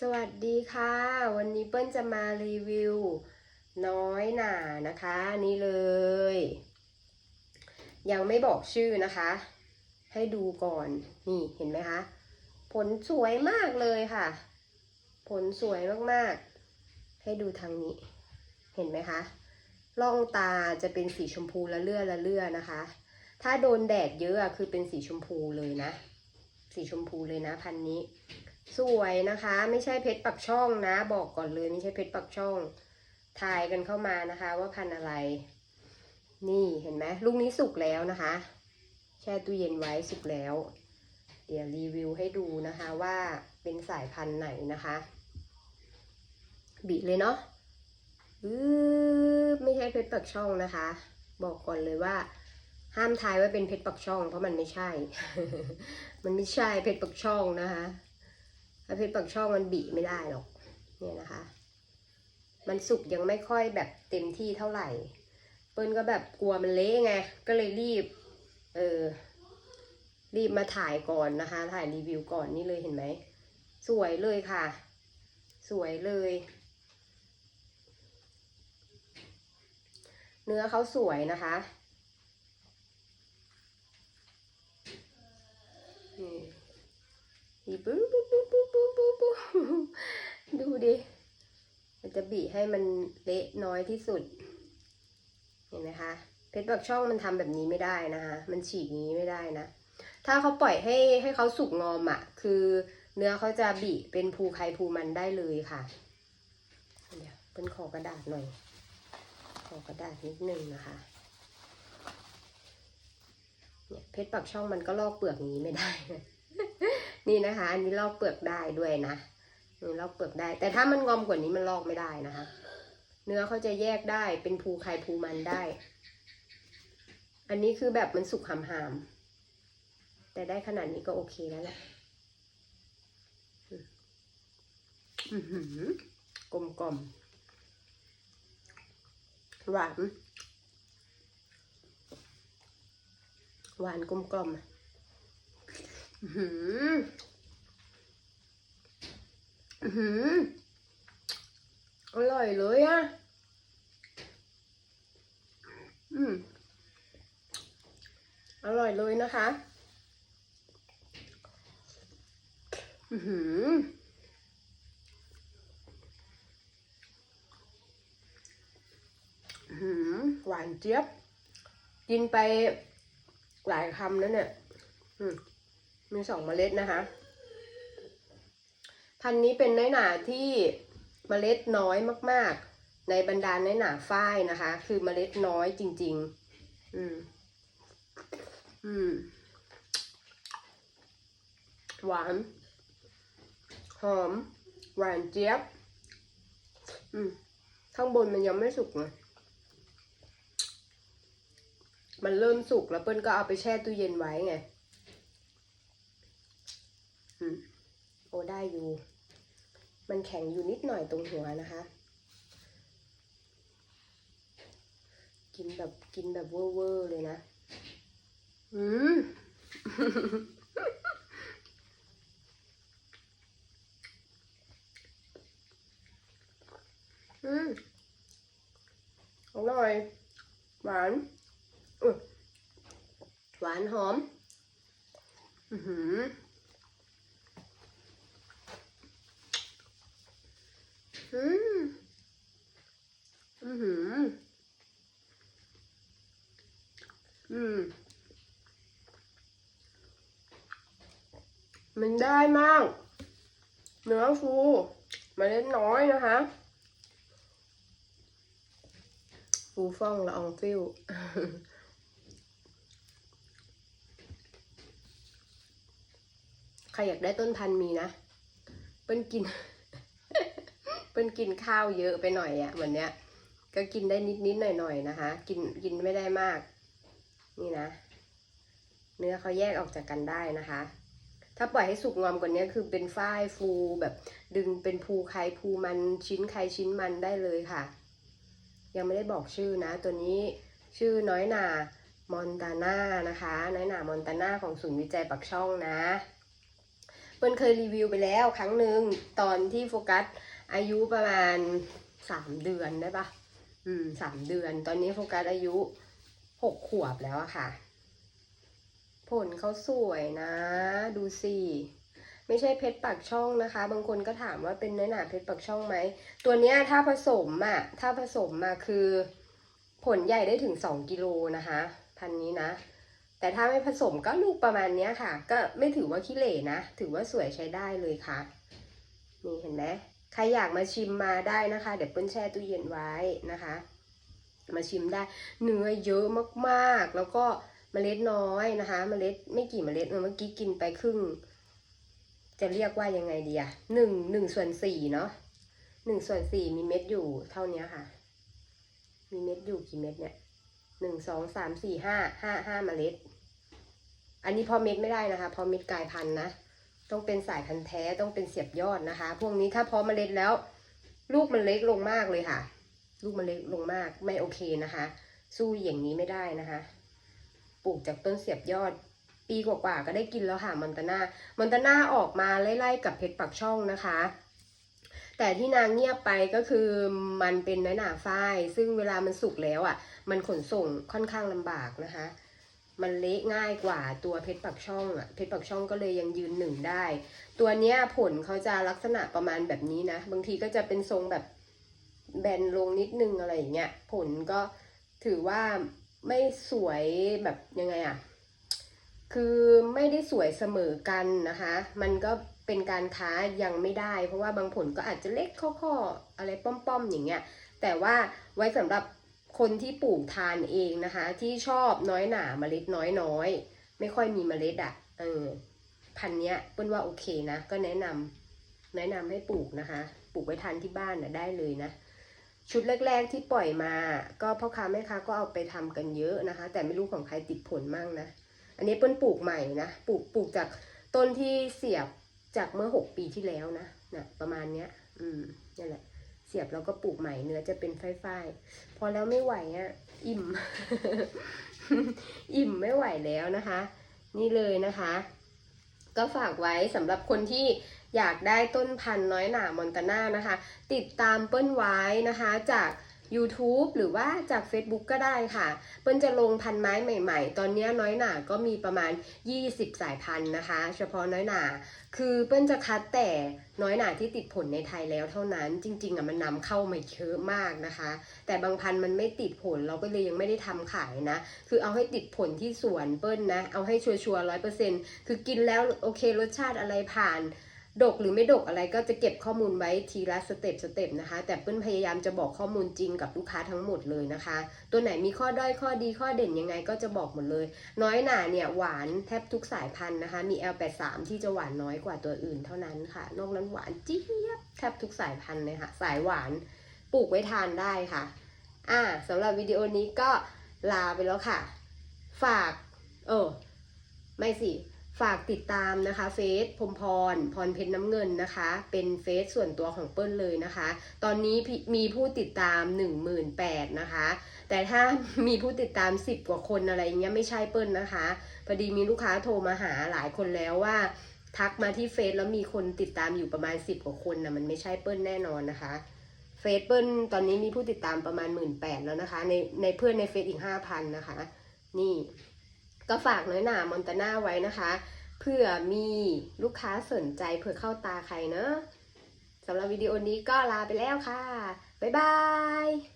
สวัสดีค่ะ วันนี้เปิ้ลจะมารีวิว น้อยหนานะคะนี่เลย ยังไม่บอกชื่อนะคะ ให้ดูก่อนนี่เห็นไหมคะ ผลสวยมากเลยค่ะ ผลสวยมากๆ ให้ดูทางนี้ เห็นไหมคะร่องตาจะเป็นสีชมพูละเลื่อละเลื่อนะคะ ถ้าโดนแดดเยอะอะคือเป็นสีชมพูเลยนะ สีชมพูเลยนะพันนี้ สวยนะคะ ไม่ใช่เพชรปักช่องนะ บอกก่อนเลยไม่ใช่เพชรปักช่องทายกันเข้ามานะคะ ว่าพันอะไร นี่เห็นไหมลูกนี้สุกแล้วนะคะ แช่ตู้เย็นไว้สุกแล้ว เดี๋ยวรีวิวให้ดูนะคะว่าเป็นสายพันธุ์ไหนนะคะ บีเลยเนาะอืไม่ใช่เพชรปักช่องนะคะ บอกก่อนเลยว่า ห้ามทายว่าเป็นเพชรปักช่อง เพราะมันไม่ใช่ มันไม่ใช่เพชรปักช่องนะคะ เพชรปักช่องมันบีไม่ได้หรอกเนี่ยนะคะ มันสุกยังไม่ค่อยแบบเต็มที่เท่าไหร่ เปิ้ลก็แบบกลัวมันเละไง ก็เลยรีบ เออ รีบมาถ่ายก่อนนะคะ ถ่ายรีวิวก่อนนี่เลยเห็นไหม สวยเลยค่ะ สวยเลย เนื้อเขาสวยนะคะ นี่นี่ปุ๊บปุ๊บปุ๊บปุ๊บปุ๊บปุ๊บปุ๊บดูดิ มันจะ บีให้มันเละน้อยที่สุด เห็นไหมคะ เพชรปักช่องมันทำแบบนี้ไม่ได้นะคะ มันฉีกอย่างนี้ไม่ได้นะ ถ้าเขาปล่อยให้ให้เขาสุกงอมอะ่ะ คือเนื้อเขาจะบีเป็นภูใครภูมันได้เลยค่ะ เดี๋ยวเป็นขอกระดาษหน่อย ขอกระดาษนิดนึงนะคะเนี่ยเพชรปักช่องมันก็ลอกเปลือกอย่างนี้ไม่ได้ นี่นะคะ อันนี้ลอกเปลือกได้ด้วยนะ นี่ลอกเปลือกได้ แต่ถ้ามันงอมกว่านี้มันลอกไม่ได้นะคะ เนื้อเขาจะแยกได้เป็นภูใครภูมันได้ อันนี้คือแบบมันสุกหามหามๆแต่ได้ขนาดนี้ก็โอเคแล้วแหละกลมกลมหวาน หวานกลมกลมอื้ อืออร่อยเลยอะอืม อร่อยเลยนะคะอือหืออื้อหือหวานเจี๊ยบ กินไปหลายคำแล้วเนี่ยอืมมีสองเมล็ดนะคะ พันธุ์นี้เป็นน้อยหนาที่เมล็ดน้อยมาก ๆ ในบรรดาน้อยหนาฝ้ายนะคะ คือเมล็ดน้อยจริง ๆ อืม อืม หวาน หอม หวานเจี๊ยบ อืม ข้างบนมันยังไม่สุกนะมันเริ่มสุกแล้วเปิ้ลก็เอาไปแช่ตู้เย็นไว้ไง อืม โอ้ได้อยู่ มันแข็งอยู่นิดหน่อยตรงหัวนะคะ กินแบบกินแบบเวอร์ๆเลยนะ อืมอืมอร่อย หวานหวานหอม อือหือ อืม มันได้มาก เนื้อฟูมาเล็ดน้อยนะคะฟูฟ่องละอองฟิวใครอยากได้ต้นพันธุ์มีนะ เปิ้ลกิน เปิ้ลกินข้าวเยอะไปหน่อยอะวันเนี้ย ก็กินได้นิดนิดหน่อยหน่อยนะคะ กินกินไม่ได้มาก นี่นะ เนื้อเขาแยกออกจากกันได้นะคะ ถ้าปล่อยให้สุกงอมกว่านี้คือเป็นฝ้ายฟูแบบดึงเป็นภูใครภูมันชิ้นใครชิ้นมันได้เลยค่ะ ยังไม่ได้บอกชื่อนะ ตัวนี้ชื่อน้อยหนามอนตาน่านะคะ น้อยหนามอนตาน่าของศูนย์วิจัยปักช่องนะเปิ้ลเคยรีวิวไปแล้วครั้งหนึ่งตอนที่โฟกัสอายุประมาณสามเดือนได้ปะอืมสามเดือน ตอนนี้โฟกัสอายุหกขวบแล้วอะค่ะ ผลเขาสวยนะ ดูสิไม่ใช่เพชรปักช่องนะคะ บางคนก็ถามว่าเป็นเนื้อหนาเพชรปักช่องไหม ตัวเนี้ยถ้าผสมอะถ้าผสมมาคือ ผลใหญ่ได้ถึงสองกิโลนะคะ พันนี้นะ แต่ถ้าไม่ผสมก็ลูกประมาณเนี้ยค่ะ ก็ไม่ถือว่าขี้เหร่นะ ถือว่าสวยใช้ได้เลยค่ะ นี่เห็นไหมใครอยากมาชิมมาได้นะคะ เดี๋ยวเปิ้ลแช่ตู้เย็นไว้นะคะ มาชิมได้ เนื้อเยอะมากๆ แล้วก็ เมล็ดน้อยนะคะเมล็ดไม่กี่เมล็ดเออเมื่อกี้กินไปครึ่ง จะเรียกว่ายังไงดีอะหนึ่งหนึ่งส่วนสี่เนาะหนึ่งส่วนสี่มีเม็ดอยู่เท่านี้ค่ะ มีเม็ดอยู่กี่เม็ดเนี่ยหนึ่งสองสามสี่ห้าห้าห้าเมล็ด อันนี้พอเม็ดไม่ได้นะคะ พอเม็ดกลายพันธุ์นะต้องเป็นสายพันธุ์แท้ต้องเป็นเสียบยอดนะคะ พวกนี้ถ้าพอเมล็ดแล้ว ลูกมันเล็กลงมากเลยค่ะ ลูกมันเล็กลงมากไม่โอเคนะคะ สู้อย่างนี้ไม่ได้นะคะ ปลูกจากต้นเสียบยอด ปีกว่าๆก็ได้กินแล้วค่ะมอนตาน่ามอนตาน่าออกมาไล่ๆกับเพชรปักช่องนะคะ แต่ที่นางเงียบไปก็คือมันเป็นน้อยหนาฝ้าย ซึ่งเวลามันสุกแล้วอะ มันขนส่งค่อนข้างลำบากนะคะ มันเละง่ายกว่าตัวเพชรปักช่องอะเพชรปักช่องก็เลยยังยืนหนึ่งได้ ตัวเนี้ยผลเขาจะลักษณะประมาณแบบนี้นะ บางทีก็จะเป็นทรงแบบแบนลงนิดนึงอะไรอย่างเงี้ยผลก็ถือว่า ไม่สวยแบบยังไงอะคือไม่ได้สวยเสมอกันนะคะ มันก็เป็นการค้ายังไม่ได้ เพราะว่าบางผลก็อาจจะเล็กข้อๆอะไรป้อมๆอย่างเงี้ย แต่ว่าไว้สำหรับคนที่ปลูกทานเองนะคะ ที่ชอบน้อยหนาเมล็ดน้อยๆ ไม่ค่อยมีเมล็ดอะ่ะเออพันเนี้ยเปิ้ลว่าโอเคนะ ก็แนะนำแนะนำให้ปลูกนะคะ ปลูกไว้ทานที่บ้านนะได้เลยนะ ชุดแรก ๆที่ปล่อยมา ก็พ่อค้าแม่ค้าก็เอาไปทำกันเยอะนะคะ แต่ไม่รู้ของใครติดผลมั่งนะ อันนี้เปิ้ลปลูกใหม่นะปลูกปลูกจากต้นที่เสียบจากเมื่อหกปีที่แล้วนะนะประมาณเนี้ย อืมนี่แหละ เสียบแล้วก็ปลูกใหม่เนื้อจะเป็นฝ้ายๆพอแล้วไม่ไหวอะ่ะอิ่ม อิ่มไม่ไหวแล้วนะคะ นี่เลยนะคะ ก็ฝากไว้สำหรับคนที่ อยากได้ต้นพันธุ์น้อยหนามอนตาน่านะคะ ติดตามเปิ้ลไว้นะคะจาก YouTube หรือว่าจาก Facebook ก็ได้ค่ะ เปิ้ลจะลงพันไม้ใหม่ๆ ตอนนี้น้อยหนาก็มีประมาณ 20 สายพันธุ์นะคะ เฉพาะน้อยหนา คือเปิ้ลจะคัดแต่น้อยหนาที่ติดผลในไทยแล้วเท่านั้น จริงๆอะมันนำเข้ามาเยอะมากนะคะ แต่บางพันธุ์มันไม่ติดผลเราก็เลยยังไม่ได้ทำขายนะ คือเอาให้ติดผลที่สวนเปิ้ลนะ เอาให้ชัวร์ร้อยเปอร์เซ็นต์คือกินแล้วโอเครสชาติอะไรผ่าน ดกหรือไม่ดกอะไรก็จะเก็บข้อมูลไว้ทีละสเต็ปสเต็ปนะคะ แต่เปิ้ลพยายามจะบอกข้อมูลจริงกับลูกค้าทั้งหมดเลยนะคะ ตัวไหนมีข้อด้อยข้อดีข้อเด่นยังไงก็จะบอกหมดเลย น้อยหนาเนี่ยหวานแทบทุกสายพันธุ์นะคะ มี L83 ที่จะหวานน้อยกว่าตัวอื่นเท่านั้นค่ะ นอกนั้นหวานเจี๊ยบแทบทุกสายพันธุ์เลยค่ะ สายหวานปลูกไว้ทานได้ค่ะ อ่าสำหรับวิดีโอนี้ก็ลาไปแล้วค่ะ ฝาก เออ ไม่สิ ฝากติดตามนะคะเฟซพรมพร พรเพชรน้ำเงินนะคะ เป็นเฟซส่วนตัวของเปิ้ลเลยนะคะ ตอนนี้มีผู้ติดตาม 1 8 0 0 0นะคะ แต่ถ้ามีผู้ติดตาม 10 กว่าคนอะไรเงี้ยไม่ใช่เปิ้ลนะคะพอดีมีลูกค้าโทรมาหาหลายคนแล้วว่า ทักมาที่เฟซแล้วมีคนติดตามอยู่ประมาณ 10 กว่าคนนะมันไม่ใช่เปิ้ลแน่นอนนะคะเฟซเปิ้ลตอนนี้มีผู้ติดตามประมาณ 1 8ื่นแล้วนะคะ ในในเพื่อนในเฟซอีก 5,000 นะคะ นี่ ก็ฝากน้อยหนามอนตาน่าไว้นะคะ เพื่อมีลูกค้าสนใจเผื่อเข้าตาใครเนอะสำหรับวิดีโอนี้ก็ลาไปแล้วค่ะ บ๊ายบาย